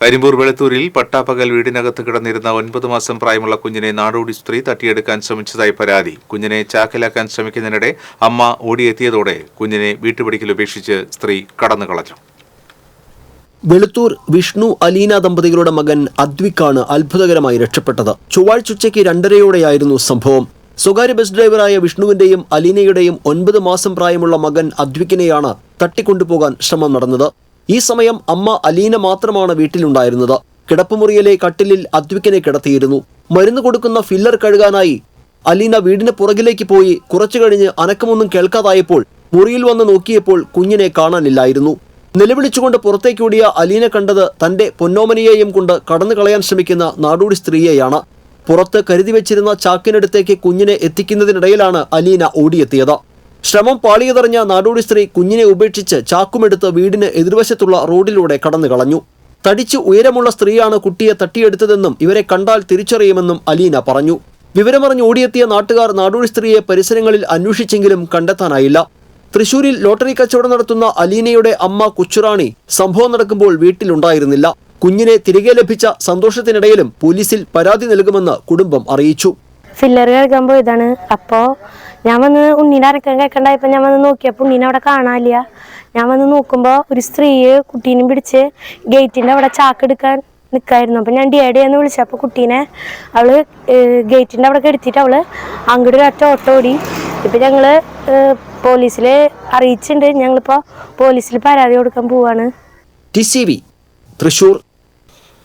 കരിമ്പൂർ വെളുത്തൂരിൽ പട്ടാപ്പകൽ വീടിനകത്ത് കിടന്നിരുന്ന ഒൻപത് മാസം പ്രായമുള്ള കുഞ്ഞിനെ നാടോടി സ്ത്രീ തട്ടിയെടുക്കാൻ ശ്രമിച്ചതായി പരാതി. കുഞ്ഞിനെ ചാക്കിലാക്കാൻ ശ്രമിക്കുന്നതിനിടെ അമ്മ ഓടിയെത്തിയതോടെ കുഞ്ഞിനെ വീട്ടുപിടിക്കൽ ഉപേക്ഷിച്ച് സ്ത്രീ കടന്നുകളഞ്ഞു വെളുത്തൂർ വിഷ്ണു അലീന ദമ്പതികളുടെ മകൻ അദ്വിക്കാണ് അത്ഭുതകരമായി രക്ഷപ്പെട്ടത്. ചൊവ്വാഴ്ച ഉച്ചയ്ക്ക് രണ്ടരയോടെയായിരുന്നു സംഭവം. സ്വകാര്യ ബസ് ഡ്രൈവറായ വിഷ്ണുവിന്റെയും അലീനയുടെയും ഒൻപത് മാസം പ്രായമുള്ള മകൻ അദ്വിക്കിനെയാണ് തട്ടിക്കൊണ്ടുപോകാൻ ശ്രമം നടന്നത്. ഈ സമയം അമ്മ അലീന മാത്രമാണ് വീട്ടിലുണ്ടായിരുന്നത്. കിടപ്പുമുറിയിലെ കട്ടിലിൽ അദ്വിക്കനെ കിടത്തിയിരുന്നു. മരുന്ന് കൊടുക്കുന്ന ഫില്ലർ കഴുകാനായി അലീന വീടിന് പുറകിലേക്ക് പോയി കുറച്ചു കഴിഞ്ഞ് അനക്കമൊന്നും കേൾക്കാതായപ്പോൾ മുറിയിൽ വന്ന് നോക്കിയപ്പോൾ കുഞ്ഞിനെ കാണാനില്ലായിരുന്നു. നിലവിളിച്ചുകൊണ്ട് പുറത്തേക്കോടിയ അലീന കണ്ടത് തന്റെ പൊന്നോമനിയെയും കൊണ്ട് കടന്നു കളയാൻ ശ്രമിക്കുന്ന നാടോടി സ്ത്രീയെയാണ്. പുറത്ത് കരുതി വെച്ചിരുന്ന ചാക്കിനടുത്തേക്ക് കുഞ്ഞിനെ എത്തിക്കുന്നതിനിടയിലാണ് അലീന ഓടിയെത്തിയത്. ശ്രമം പാളിയതറിഞ്ഞ നാടോടി സ്ത്രീ കുഞ്ഞിനെ ഉപേക്ഷിച്ച് ചാക്കുമെടുത്ത് വീടിന് എതിർവശത്തുള്ള റോഡിലൂടെ കടന്നു കളഞ്ഞു. തടിച്ച് ഉയരമുള്ള സ്ത്രീയാണ് കുട്ടിയെ തട്ടിയെടുത്തതെന്നും ഇവരെ കണ്ടാൽ തിരിച്ചറിയുമെന്നും അലീന പറഞ്ഞു. വിവരമറിഞ്ഞ് ഓടിയെത്തിയ നാട്ടുകാർ നാടോടി സ്ത്രീയെ പരിസരങ്ങളിൽ അന്വേഷിച്ചെങ്കിലും കണ്ടെത്താനായില്ല. തൃശൂരിൽ ലോട്ടറി കച്ചവടം നടത്തുന്ന അലീനയുടെ അമ്മ കുച്ചുറാണി സംഭവം നടക്കുമ്പോൾ വീട്ടിലുണ്ടായിരുന്നില്ല. കുഞ്ഞിനെ തിരികെ ലഭിച്ച സന്തോഷത്തിനിടയിലും പോലീസിൽ പരാതി നൽകുമെന്ന് കുടുംബം അറിയിച്ചു. ഫില്ലർ കേൾക്കാൻ പോയതാണ്. അപ്പോൾ ഞാൻ വന്ന് ഉണ്ണീനെ അരക്കാൻ കേൾക്കണ്ടായപ്പോൾ ഞാൻ വന്ന് നോക്കിയപ്പോൾ ഉണ്ണീനെ അവിടെ കാണാനില്ല. ഞാൻ വന്ന് നോക്കുമ്പോൾ ഒരു സ്ത്രീയെ കുട്ടീനെ പിടിച്ച് ഗേറ്റിന്റെ അവിടെ ചാക്കെടുക്കാൻ നിൽക്കായിരുന്നു അപ്പം ഞാൻ ഡിയാഡി എന്ന് വിളിച്ചപ്പോൾ കുട്ടീനെ അവൾ ഗേറ്റിന്റെ അവിടെ കെടുത്തിട്ട് അവൾ അങ്ങോട്ട് ഒരൊറ്റ ഓട്ടോ ഓടി. ഇപ്പം ഞങ്ങൾ പോലീസിൽ അറിയിച്ചിട്ടുണ്ട് ഞങ്ങളിപ്പോൾ പോലീസിൽ പരാതി കൊടുക്കാൻ പോവാണ്. T C V Thrissur